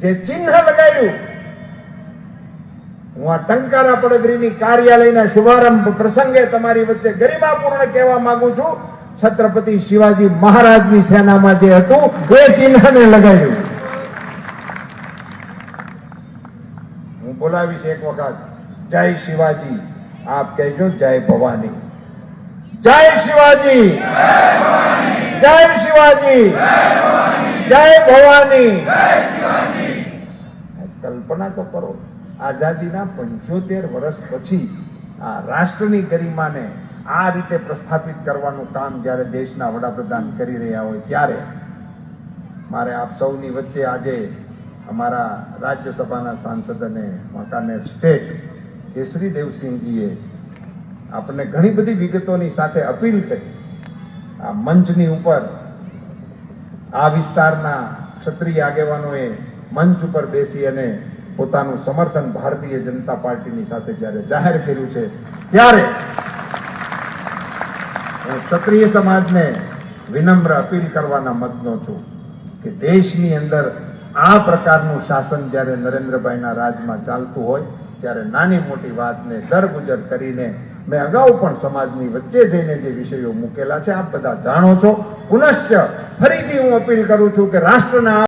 જે ચિહ્ન લગાડ્યું, હું આ ટંકારા પડદરીની કાર્યાલયના શુભારંભ પ્રસંગે તમારી વચ્ચે ગરિમાપૂર્ણ કહેવા માંગુ છું. છત્રપતિ શિવાજી મહારાજની સેનામાં જે હતું, એ ચિહ્નને લગાડ્યું. હું બોલાવીશ એક વખત. જય શિવાજી. આપ કહેજો જય ભવાની. જય શિવાજી. જય શિવાજી. જય ભવાની. કલ્પના તો કરો, આઝાદીના પંચોતેર વર્ષ પછી આ રાષ્ટ્રની ગરિમાને આ રીતે પ્રસ્થાપિત કરવાનું કામ જ્યારે દેશના વડાપ્રધાન કરી રહ્યા હોય ત્યારે, મારે આપ સૌની વચ્ચે આજે અમારા રાજ્યસભાના સાંસદ અને વાંકાનેર સ્ટેટ કેસરી દેવસિંહજીએ આપણને ઘણી બધી વિગતોની સાથે અપીલ કરી. આ મંચની ઉપર આ વિસ્તારના ક્ષત્રિય આગેવાનોએ મંચ ઉપર બેસી અને પોતાનું સમર્થન ભારતીય જનતા પાર્ટીની સાથે જ્યારે જાહેર કર્યું છે, ત્યારે ક્ષત્રિય સમાજને વિનમ્ર અપીલ કરવાના મતનો છું કે દેશની અંદર આ પ્રકારનું શાસન જ્યારે નરેન્દ્રભાઈના રાજમાં ચાલતું હોય, ત્યારે નાની મોટી વાતને દરગુજર કરીને મેં અગાઉ પણ સમાજની વચ્ચે જઈને જે વિષયો મૂકેલા છે, આપ બધા જાણો છો. પુનશ્ચ ફરીથી હું અપીલ કરું છું કે રાષ્ટ્રના